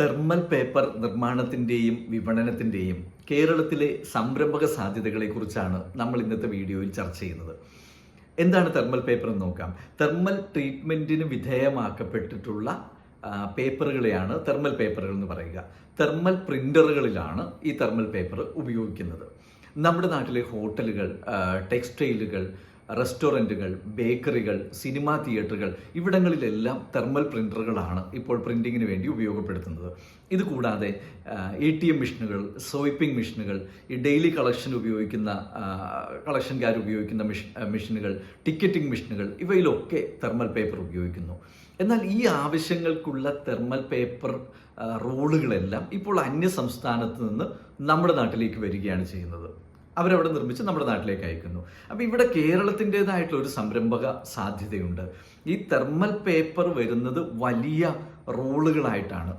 Thermal paper നിർമ്മാണത്തിന്റെയും വിപണനത്തിന്റെയും കേരളത്തിലെ സംരംഭക സാധ്യതകളെക്കുറിച്ചാണ് നമ്മൾ ഇന്നത്തെ വീഡിയോയിൽ ചർച്ച ചെയ്യുന്നത്. എന്താണ് തെർമൽ പേപ്പർ എന്ന് നോക്കാം. തെർമൽ ട്രീറ്റ്മെന്റിന് വിധേയമാക്കപ്പെട്ടിട്ടുള്ള പേപ്പറുകളെയാണ് തെർമൽ പേപ്പറുകൾ എന്ന് പറയുക. തെർമൽ പ്രിന്ററുകളിലാണ് ഈ തെർമൽ പേപ്പർ ഉപയോഗിക്കുന്നത്. നമ്മുടെ നാട്ടിലെ ഹോട്ടലുകൾ ടെക്സ്റ്റൈലുകൾ റെസ്റ്റോറന്റുകൾ ബേക്കറികൾ സിനിമാ തിയേറ്ററുകൾ ഇവിടങ്ങളിലെല്ലാം തെർമൽ പ്രിന്ററുകളാണ് ഇപ്പോൾ പ്രിന്റിങ്ങിന് വേണ്ടി ഉപയോഗപ്പെടുത്തുന്നത്. ഇത് കൂടാതെ എ ടി എം മെഷീനുകൾ സ്വൈപ്പിംഗ് മെഷീനുകൾ ഈ ഡെയിലി കളക്ഷൻ ഉപയോഗിക്കുന്ന കളക്ഷൻകാർ ഉപയോഗിക്കുന്ന മെഷീനുകൾ ടിക്കറ്റിംഗ് മെഷീനുകൾ ഇവയിലൊക്കെ തെർമൽ പേപ്പർ ഉപയോഗിക്കുന്നു. എന്നാൽ ഈ ആവശ്യങ്ങൾക്കുള്ള തെർമൽ പേപ്പർ റോളുകളെല്ലാം ഇപ്പോൾ അന്യ സംസ്ഥാനത്ത് നിന്ന് നമ്മുടെ നാട്ടിലേക്ക് വരികയാണ് ചെയ്യുന്നത്. അവരവിടെ നിർമ്മിച്ച് നമ്മുടെ നാട്ടിലേക്ക് അയക്കുന്നു. അപ്പോൾ ഇവിടെ കേരളത്തിന്റെതായിട്ടുള്ള ഒരു സംരംഭക സാധ്യതയുണ്ട്. ഈ തെർമൽ പേപ്പർ വരുന്നത് വലിയ റോളുകളായിട്ടാണ്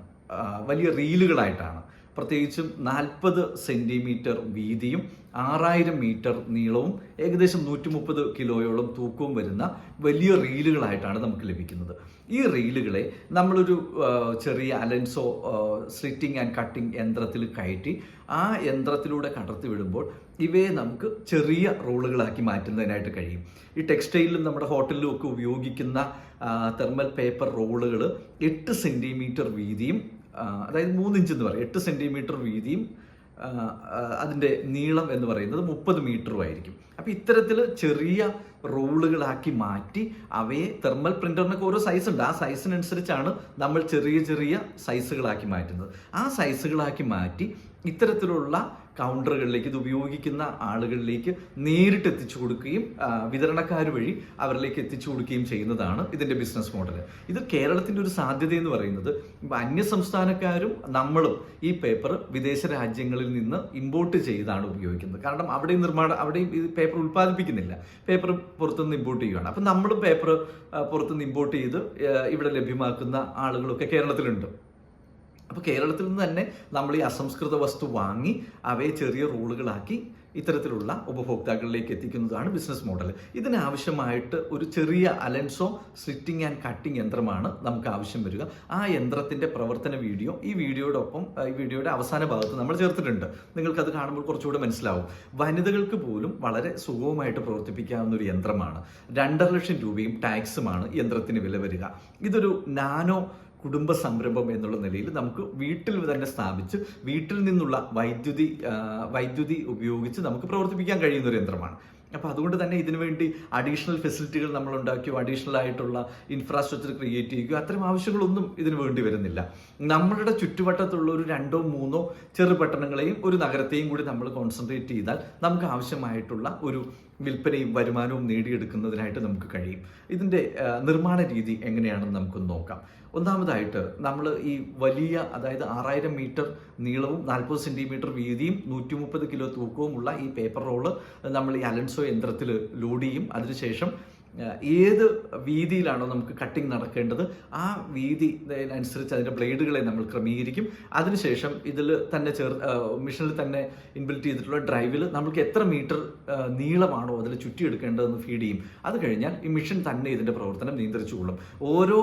വലിയ റീലുകളായിട്ടാണ്. പ്രത്യേകിച്ചും നാൽപ്പത് സെന്റിമീറ്റർ വീതിയും ആറായിരം മീറ്റർ നീളവും ഏകദേശം നൂറ്റി മുപ്പത് കിലോയോളം തൂക്കവും വരുന്ന വലിയ റീലുകളായിട്ടാണ് നമുക്ക് ലഭിക്കുന്നത്. ഈ റീലുകളെ നമ്മളൊരു ചെറിയ അലൻസോ സ്ലിറ്റിംഗ് ആൻഡ് കട്ടിംഗ് യന്ത്രത്തിൽ കയറ്റി ആ യന്ത്രത്തിലൂടെ കടത്തി വിടുമ്പോൾ ഇവയെ നമുക്ക് ചെറിയ റോളുകളാക്കി മാറ്റുന്നതിനായിട്ട് കഴിയും. ഈ ടെക്സ്റ്റൈലിലും നമ്മുടെ ഹോട്ടലിലും ഒക്കെ ഉപയോഗിക്കുന്ന തെർമൽ പേപ്പർ റോളുകൾ എട്ട് സെന്റിമീറ്റർ വീതിയും അതായത് മൂന്ന് ഇഞ്ച് എന്ന് പറയും. എട്ട് സെന്റിമീറ്റർ വീതിയും അതിന്റെ നീളം എന്ന് പറയുന്നത് മുപ്പത് മീറ്ററും ആയിരിക്കും. അപ്പോൾ ഇത്തരത്തിൽ ചെറിയ റോളുകളാക്കി മാറ്റി അവയെ തെർമൽ പ്രിന്ററിനൊക്കെ ഓരോ സൈസ് ഉണ്ട്. ആ സൈസിനനുസരിച്ചാണ് നമ്മൾ ചെറിയ ചെറിയ സൈസുകളാക്കി മാറ്റുന്നത്. ആ സൈസുകളാക്കി മാറ്റി ഇത്തരത്തിലുള്ള കൗണ്ടറുകളിലേക്ക് ഇത് ഉപയോഗിക്കുന്ന ആളുകളിലേക്ക് നേരിട്ട് എത്തിച്ചു കൊടുക്കുകയും വിതരണക്കാർ വഴി അവരിലേക്ക് എത്തിച്ചു കൊടുക്കുകയും ചെയ്യുന്നതാണ് ഇതിന്റെ ബിസിനസ് മോഡൽ ഇത് കേരളത്തിന്റെ ഒരു സാധ്യത എന്ന് പറയുന്നത് അന്യ സംസ്ഥാനക്കാരും നമ്മളും ഈ പേപ്പർ വിദേശ രാജ്യങ്ങളിൽ നിന്ന് ഇമ്പോർട്ട് ചെയ്താണ് ഉപയോഗിക്കുന്നത്. കാരണം അവിടെയും നിർമ്മാണം അവിടെയും ഇത് പേപ്പർ ഉൽപ്പാദിപ്പിക്കുന്നില്ല. പേപ്പർ പുറത്തുനിന്ന് ഇമ്പോർട്ട് ചെയ്യുകയാണ് അപ്പം നമ്മളും പേപ്പർ പുറത്തുനിന്ന് ഇമ്പോർട്ട് ചെയ്ത് ഇവിടെ ലഭ്യമാക്കുന്ന ആളുകളൊക്കെ കേരളത്തിലുണ്ട്. അപ്പോൾ കേരളത്തിൽ നിന്ന് തന്നെ നമ്മൾ ഈ അസംസ്കൃത വസ്തു വാങ്ങി അവയെ ചെറിയ റോളുകളാക്കി ഇത്തരത്തിലുള്ള ഉപഭോക്താക്കളിലേക്ക് എത്തിക്കുന്നതാണ് ബിസിനസ് മോഡൽ ഇതിനാവശ്യമായിട്ട് ഒരു ചെറിയ അലൻസോ സ്ലിറ്റിംഗ് ആൻഡ് കട്ടിംഗ് യന്ത്രമാണ് നമുക്ക് ആവശ്യം വരിക. ആ യന്ത്രത്തിന്റെ പ്രവർത്തന വീഡിയോ ഈ വീഡിയോയുടെ ഒപ്പം ഈ വീഡിയോയുടെ അവസാന ഭാഗത്ത് നമ്മൾ ചേർത്തിട്ടുണ്ട്. നിങ്ങൾക്ക് അത് കാണുമ്പോൾ കുറച്ചുകൂടെ മനസ്സിലാവും. വനിതകൾക്ക് പോലും വളരെ സുഗമമായിട്ട് പ്രവർത്തിപ്പിക്കാവുന്ന ഒരു യന്ത്രമാണ്. രണ്ടര ലക്ഷം രൂപയും ടാക്സുമാണ് യന്ത്രത്തിന് വില വരിക. ഇതൊരു നാനോ കുടുംബ സംരംഭം എന്നുള്ള നിലയിൽ നമുക്ക് വീട്ടിൽ തന്നെ സ്ഥാപിച്ച് വീട്ടിൽ നിന്നുള്ള വൈദ്യുതി വൈദ്യുതി ഉപയോഗിച്ച് നമുക്ക് പ്രവർത്തിപ്പിക്കാൻ കഴിയുന്ന ഒരു യന്ത്രമാണ്. അപ്പോൾ അതുകൊണ്ട് തന്നെ ഇതിനു വേണ്ടി അഡീഷണൽ ഫെസിലിറ്റികൾ നമ്മൾ ഉണ്ടാക്കിയോ അഡീഷണൽ ആയിട്ടുള്ള ഇൻഫ്രാസ്ട്രക്ചർ ക്രിയേറ്റ് ചെയ്യുകയോ അത്തരം ആവശ്യങ്ങളൊന്നും ഇതിന് വേണ്ടി വരുന്നില്ല. നമ്മളുടെ ചുറ്റുവട്ടത്തുള്ള ഒരു രണ്ടോ മൂന്നോ ചെറു പട്ടണങ്ങളെയും ഒരു നഗരത്തെയും കൂടി നമ്മൾ കോൺസെൻട്രേറ്റ് ചെയ്താൽ നമുക്ക് ആവശ്യമായിട്ടുള്ള ഒരു വിൽപ്പനയും വരുമാനവും നേടിയെടുക്കുന്നതിനായിട്ട് നമുക്ക് കഴിയും. ഇതിന്റെ നിർമ്മാണ രീതി എങ്ങനെയാണെന്ന് നമുക്ക് നോക്കാം. ഒന്നാമതായിട്ട് നമ്മൾ ഈ വലിയ അതായത് ആറായിരം മീറ്റർ നീളവും നാൽപ്പത് സെന്റിമീറ്റർ വീതിയും നൂറ്റി മുപ്പത് കിലോ തൂക്കവുമുള്ള ഈ പേപ്പർ റോൾ നമ്മൾ ഈ അലൻസോ യന്ത്രത്തിൽ ലോഡ് ചെയ്യും. അതിനുശേഷം ഏത് വീതിയിലാണോ നമുക്ക് കട്ടിങ് നടക്കേണ്ടത് ആ വീതി അനുസരിച്ച് അതിന്റെ ബ്ലേഡുകളെ നമ്മൾ ക്രമീകരിക്കും. അതിനുശേഷം ഇതിൽ തന്നെ ചേർ മിഷനിൽ തന്നെ ഇൻബിൽറ്റ് ചെയ്തിട്ടുള്ള ഡ്രൈവിൽ നമുക്ക് എത്ര മീറ്റർ നീളമാണോ അതിൽ ചുറ്റിയെടുക്കേണ്ടതെന്ന് ഫീഡ് ചെയ്യും. അത് കഴിഞ്ഞാൽ ഈ മിഷൻ തന്നെ ഇതിന്റെ പ്രവർത്തനം നിയന്ത്രിച്ചുകൊള്ളും. ഓരോ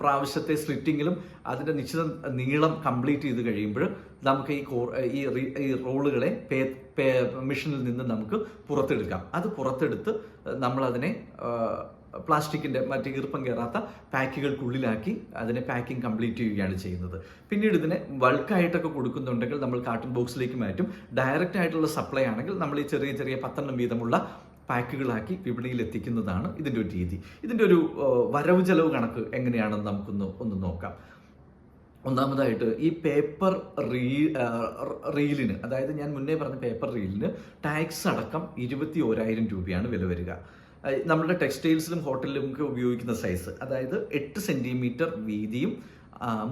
പ്രാവശ്യത്തെ സ്ലിറ്റിങ്ങിലും അതിന്റെ നിശ്ചിത നീളം കംപ്ലീറ്റ് ചെയ്ത് കഴിയുമ്പോൾ നമുക്ക് ഈ കോ ഈ ഈ റോളുകളെ പേ പേ മിഷനിൽ നിന്ന് നമുക്ക് പുറത്തെടുക്കാം. അത് പുറത്തെടുത്ത് നമ്മളതിനെ പ്ലാസ്റ്റിക്കിന്റെ മറ്റ് ഈർപ്പം കയറാത്ത പാക്കുകൾക്കുള്ളിലാക്കി അതിനെ പാക്കിംഗ് കംപ്ലീറ്റ് ചെയ്യുകയാണ് ചെയ്യുന്നത്. പിന്നീട് ഇതിനെ ബൾക്കായിട്ടൊക്കെ കൊടുക്കുന്നുണ്ടെങ്കിൽ നമ്മൾ കാർട്ടൺ ബോക്സിലേക്ക് മാറ്റും. ഡയറക്റ്റ് ആയിട്ടുള്ള സപ്ലൈ ആണെങ്കിൽ നമ്മൾ ഈ ചെറിയ ചെറിയ പത്തെണ്ണം വീതമുള്ള പാക്കുകളാക്കി വിപണിയിൽ എത്തിക്കുന്നതാണ് ഇതിന്റെ ഒരു രീതി. ഇതിന്റെ ഒരു വരവ് ചെലവ് കണക്ക് എങ്ങനെയാണെന്ന് നമുക്കൊന്ന് ഒന്ന് നോക്കാം. ഒന്നാമതായിട്ട് ഈ പേപ്പർ റീ റീലിന് അതായത് ഞാൻ മുന്നേ പറഞ്ഞ പേപ്പർ റീലിന് ടാക്സ് അടക്കം ഇരുപത്തി ഓരായിരം രൂപയാണ് വില വരിക. നമ്മുടെ ടെക്സ്റ്റൈൽസിലും ഹോട്ടലിലും ഒക്കെ ഉപയോഗിക്കുന്ന സൈസ് അതായത് എട്ട് സെന്റിമീറ്റർ വീതിയും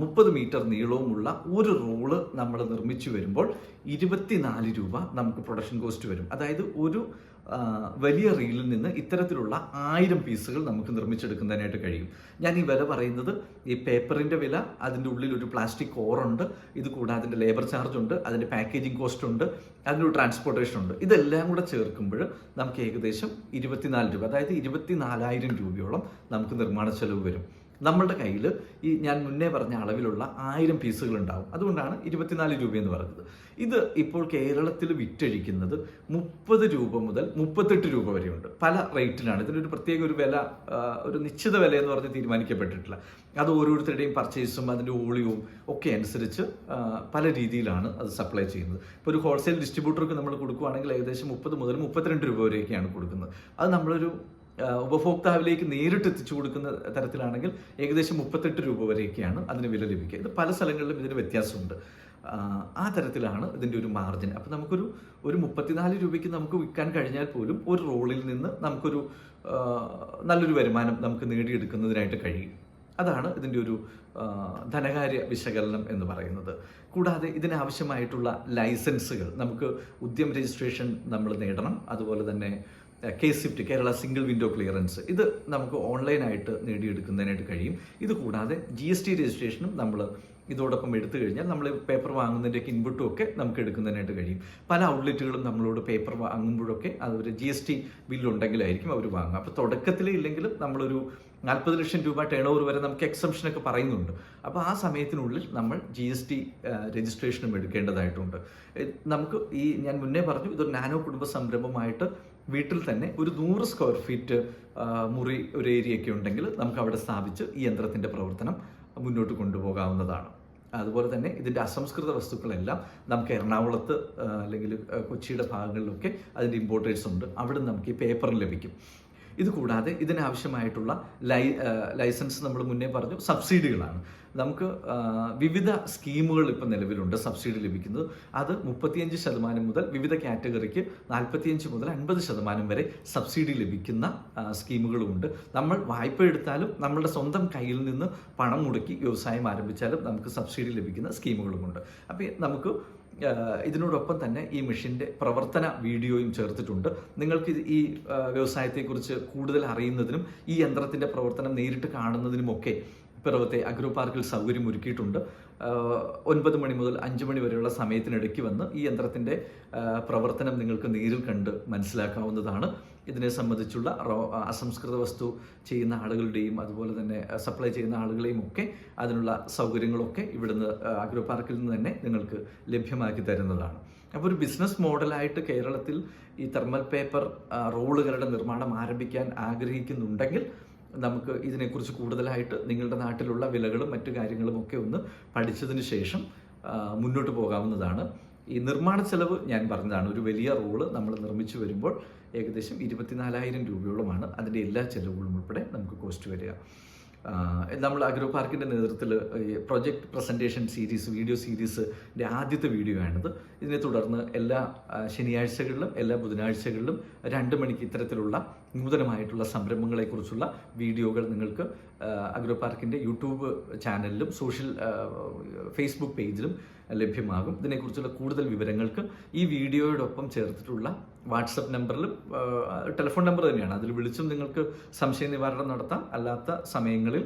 മുപ്പത് മീറ്റർ നീളവുമുള്ള ഒരു റോൾ നമ്മൾ നിർമ്മിച്ചു വരുമ്പോൾ ഇരുപത്തിനാല് രൂപ നമുക്ക് പ്രൊഡക്ഷൻ കോസ്റ്റ് വരും. അതായത് ഒരു വലിയ റീലിൽ നിന്ന് ഇത്തരത്തിലുള്ള ആയിരം പീസുകൾ നമുക്ക് നിർമ്മിച്ചെടുക്കുന്നതിനായിട്ട് കഴിയും. ഞാൻ ഈ വില പറയുന്നത് ഈ പേപ്പറിന്റെ വില അതിന്റെ ഉള്ളിൽ ഒരു പ്ലാസ്റ്റിക് ഓറുണ്ട് ഇത് കൂടാതെ അതിന്റെ ലേബർ ചാർജ് ഉണ്ട് അതിന്റെ പാക്കേജിംഗ് കോസ്റ്റ് ഉണ്ട് അതിനൊരു ട്രാൻസ്പോർട്ടേഷൻ ഉണ്ട്. ഇതെല്ലാം കൂടെ ചേർക്കുമ്പോൾ നമുക്ക് ഏകദേശം ഇരുപത്തിനാല് രൂപ അതായത് ഇരുപത്തിനാലായിരം രൂപയോളം നമുക്ക് നിർമ്മാണ ചെലവ് വരും. നമ്മളുടെ കയ്യിൽ ഈ ഞാൻ മുന്നേ പറഞ്ഞ അളവിലുള്ള ആയിരം പീസുകൾ ഉണ്ടാവും. അതുകൊണ്ടാണ് ഇരുപത്തിനാല് രൂപ എന്ന് പറയുന്നത് ഇത് ഇപ്പോൾ കേരളത്തിൽ വിറ്റഴിക്കുന്നത് മുപ്പത് രൂപ മുതൽ മുപ്പത്തെട്ട് രൂപ വരെയുണ്ട്. പല റേറ്റിലാണ് ഇതിനൊരു പ്രത്യേക ഒരു വില ഒരു നിശ്ചിത വില എന്ന് പറഞ്ഞ് തീരുമാനിക്കപ്പെട്ടിട്ടില്ല. അത് ഓരോരുത്തരുടെയും പർച്ചേസും അതിന്റെ വോളിയവും ഒക്കെ അനുസരിച്ച് പല രീതിയിലാണ് അത് സപ്ലൈ ചെയ്യുന്നത്. ഇപ്പോൾ ഒരു ഹോൾസെയിൽ ഡിസ്ട്രിബ്യൂട്ടർക്ക് നമ്മൾ കൊടുക്കുകയാണെങ്കിൽ ഏകദേശം മുപ്പത് മുതൽ മുപ്പത്തിരണ്ട് രൂപ വരെയൊക്കെയാണ് കൊടുക്കുന്നത്. അത് നമ്മളൊരു ഉപഭോക്താവിലേക്ക് നേരിട്ട് എത്തിച്ചു കൊടുക്കുന്ന തരത്തിലാണെങ്കിൽ ഏകദേശം മുപ്പത്തെട്ട് രൂപ വരെയൊക്കെയാണ് അതിന് വില ലഭിക്കുക. ഇത് പല സ്ഥലങ്ങളിലും ഇതിന് വ്യത്യാസമുണ്ട്. ആ, തരത്തിലാണ് ഇതിന്റെ ഒരു മാർജിൻ അപ്പോൾ നമുക്കൊരു ഒരു മുപ്പത്തിനാല് രൂപയ്ക്ക് നമുക്ക് വിൽക്കാൻ കഴിഞ്ഞാൽ പോലും ഒരു റോളിൽ നിന്ന് നമുക്കൊരു നല്ലൊരു വരുമാനം നമുക്ക് നേടിയെടുക്കുന്നതിനായിട്ട് കഴിയും. അതാണ് ഇതിന്റെ ഒരു ധനകാര്യ വിശകലനം എന്ന് പറയുന്നത്. കൂടാതെ ഇതിനാവശ്യമായിട്ടുള്ള ലൈസൻസുകൾ നമുക്ക് ഉദ്യം രജിസ്ട്രേഷൻ നമ്മൾ നേടണം. അതുപോലെ തന്നെ K swift Kerala single window clearance ഇത് നമുക്ക് ഓൺലൈനായിട്ട് നേടിയെടുക്കുന്നതിനായിട്ട് കഴിയും. ഇത് കൂടാതെ ജി എസ് ടി രജിസ്ട്രേഷനും നമ്മൾ ഇതോടൊപ്പം എടുത്തു കഴിഞ്ഞാൽ നമ്മൾ പേപ്പർ വാങ്ങുന്നതിന്റെയൊക്കെ ഇൻപുട്ടും ഒക്കെ നമുക്ക് എടുക്കുന്നതിനായിട്ട് കഴിയും. പല ഔട്ട്ലെറ്റുകളും നമ്മളോട് പേപ്പർ വാങ്ങുമ്പോഴൊക്കെ അവർ ജി എസ് ടി ബില്ലുണ്ടെങ്കിലായിരിക്കും അവർ വാങ്ങുക. അപ്പോൾ തുടക്കത്തിൽ ഇല്ലെങ്കിലും നമ്മളൊരു നാൽപ്പത് ലക്ഷം രൂപ ടേൺ ഓവർ വരെ നമുക്ക് എക്സംഷനൊക്കെ പറയുന്നുണ്ട്. അപ്പോൾ ആ സമയത്തിനുള്ളിൽ നമ്മൾ ജി എസ് ടി രജിസ്ട്രേഷനും എടുക്കേണ്ടതായിട്ടുണ്ട്. നമുക്ക് ഈ ഞാൻ മുന്നേ പറഞ്ഞു ഇതൊരു നാനോ കുടുംബ സംരംഭമായിട്ട് വീട്ടിൽ തന്നെ ഒരു നൂറ് സ്ക്വയർ ഫീറ്റ് മുറി ഒരു ഏരിയ ഒക്കെ ഉണ്ടെങ്കിൽ നമുക്ക് അവിടെ സ്ഥാപിച്ച് ഈ യന്ത്രത്തിന്റെ പ്രവർത്തനം മുന്നോട്ട് കൊണ്ടുപോകാവുന്നതാണ്. അതുപോലെ തന്നെ ഇതിന്റെ അസംസ്കൃത വസ്തുക്കളെല്ലാം നമുക്ക് എറണാകുളത്ത് അല്ലെങ്കിൽ കൊച്ചിയുടെ ഭാഗങ്ങളിലൊക്കെ അതിന്റെ ഇമ്പോർട്ടേഴ്സ് ഉണ്ട്. അവിടെ നമുക്ക് ഈ പേപ്പർ ലഭിക്കും. ഇത് കൂടാതെ ഇതിനാവശ്യമായിട്ടുള്ള ലൈ ലൈസൻസ് നമ്മൾ മുന്നേ പറഞ്ഞു സബ്സിഡികളാണ്. നമുക്ക് വിവിധ സ്കീമുകൾ ഇപ്പം നിലവിലുണ്ട് സബ്സിഡി ലഭിക്കുന്നത്. അത് മുപ്പത്തിയഞ്ച് ശതമാനം മുതൽ വിവിധ കാറ്റഗറിക്ക് നാൽപ്പത്തിയഞ്ച് മുതൽ അൻപത് ശതമാനം വരെ സബ്സിഡി ലഭിക്കുന്ന സ്കീമുകളുമുണ്ട്. നമ്മൾ വായ്പ എടുത്താലും നമ്മളുടെ സ്വന്തം കയ്യിൽ നിന്ന് പണം മുടക്കി വ്യവസായം ആരംഭിച്ചാലും നമുക്ക് സബ്സിഡി ലഭിക്കുന്ന സ്കീമുകളുമുണ്ട്. അപ്പോൾ നമുക്ക് ഇതിനോടൊപ്പം തന്നെ ഈ മെഷീന്റെ പ്രവർത്തന വീഡിയോയും ചേർത്തിട്ടുണ്ട്. നിങ്ങൾക്ക് ഈ വ്യവസായത്തെക്കുറിച്ച് കൂടുതൽ അറിയുന്നതിനും ഈ യന്ത്രത്തിന്റെ പ്രവർത്തനം നേരിട്ട് കാണുന്നതിനുമൊക്കെ പിറവത്തെ അഗ്രോ പാർക്കിൽ സൗകര്യം ഒരുക്കിയിട്ടുണ്ട് ഒൻപത് മണി മുതൽ അഞ്ച് മണി വരെയുള്ള സമയത്തിനിടയ്ക്ക് വന്ന് ഈ യന്ത്രത്തിന്റെ പ്രവർത്തനം നിങ്ങൾക്ക് നേരിൽ കണ്ട് മനസ്സിലാക്കാവുന്നതാണ്. ഇതിനെ സംബന്ധിച്ചുള്ള അസംസ്കൃത വസ്തു ചെയ്യുന്ന ആളുകളുടെയും അതുപോലെ തന്നെ സപ്ലൈ ചെയ്യുന്ന ആളുകളെയും ഒക്കെ അതിനുള്ള സൗകര്യങ്ങളൊക്കെ ഇവിടുന്ന് അഗ്രോ പാർക്കിൽ നിന്ന് തന്നെ നിങ്ങൾക്ക് ലഭ്യമാക്കി തരുന്നതാണ്. അപ്പോൾ ഒരു ബിസിനസ് മോഡലായിട്ട് കേരളത്തിൽ ഈ തെർമൽ പേപ്പർ റോളുകളുടെ നിർമ്മാണം ആരംഭിക്കാൻ ആഗ്രഹിക്കുന്നുണ്ടെങ്കിൽ നമുക്ക് ഇതിനെക്കുറിച്ച് കൂടുതലായിട്ട് നിങ്ങളുടെ നാട്ടിലുള്ള വിലകളും മറ്റു കാര്യങ്ങളും ഒക്കെ ഒന്ന് പഠിച്ചതിന് ശേഷം മുന്നോട്ട് പോകാവുന്നതാണ്. ഈ നിർമ്മാണ ചെലവ് ഞാൻ പറഞ്ഞതാണ് ഒരു വലിയ റോൾ നമ്മൾ നിർമ്മിച്ചു വരുമ്പോൾ ഏകദേശം ഇരുപത്തിനാലായിരം രൂപയോളമാണ് അതിന്റെ എല്ലാ ചെലവുകളും ഉൾപ്പെടെ നമുക്ക് കോസ്റ്റ് വരിക. നമ്മൾ അഗ്രോ പാർക്കിന്റെ നേതൃത്വത്തിൽ പ്രൊജക്ട് പ്രസന്റേഷൻ സീരീസ് വീഡിയോ സീരീസിന്റെ ആദ്യത്തെ വീഡിയോ ആണിത്. ഇതിനെ തുടർന്ന് എല്ലാ ശനിയാഴ്ചകളിലും എല്ലാ ബുധനാഴ്ചകളിലും രണ്ട് മണിക്ക് ഇത്തരത്തിലുള്ള നൂതനമായിട്ടുള്ള സംരംഭങ്ങളെക്കുറിച്ചുള്ള വീഡിയോകൾ നിങ്ങൾക്ക് അഗ്രോ പാർക്കിന്റെ യൂട്യൂബ് ചാനലിലും സോഷ്യൽ ഫേസ്ബുക്ക് പേജിലും ലഭ്യമാകും. ഇതിനെക്കുറിച്ചുള്ള കൂടുതൽ വിവരങ്ങൾക്ക് ഈ വീഡിയോയോടൊപ്പം ചേർത്തിട്ടുള്ള വാട്സപ്പ് നമ്പറിലും ടെലിഫോൺ നമ്പർ തന്നെയാണ്. അതിൽ വിളിച്ചും നിങ്ങൾക്ക് സംശയ നിവാരണം നടത്താം. അല്ലാത്ത സമയങ്ങളിൽ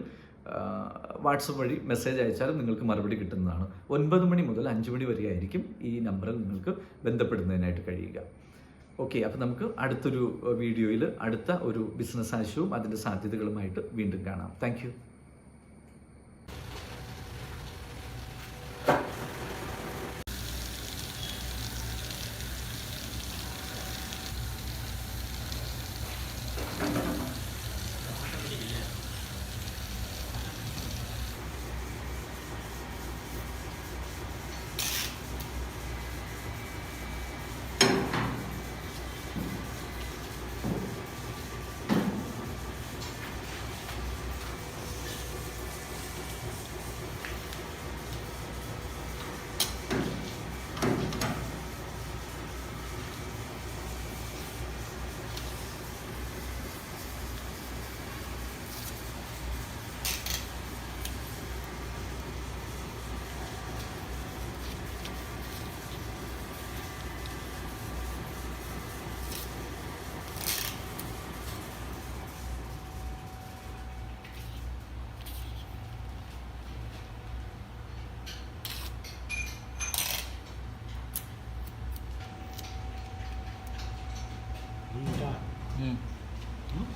വാട്സപ്പ് വഴി മെസ്സേജ് അയച്ചാലും നിങ്ങൾക്ക് മറുപടി കിട്ടുന്നതാണ്. ഒൻപത് മണി മുതൽ അഞ്ച് മണി വരെ ആയിരിക്കും ഈ നമ്പറിൽ നിങ്ങൾക്ക് ബന്ധപ്പെടുന്നതിനായിട്ട് കഴിയുക. ഓക്കെ അപ്പം നമുക്ക് അടുത്തൊരു വീഡിയോയിൽ അടുത്ത ഒരു ബിസിനസ് ആശയവും അതിന്റെ സാധ്യതകളുമായിട്ട് വീണ്ടും കാണാം. Thank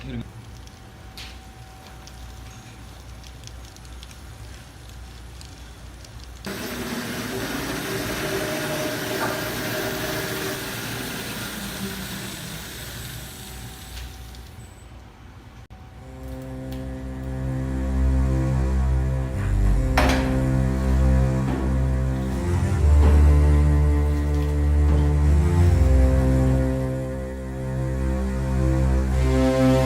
Here we.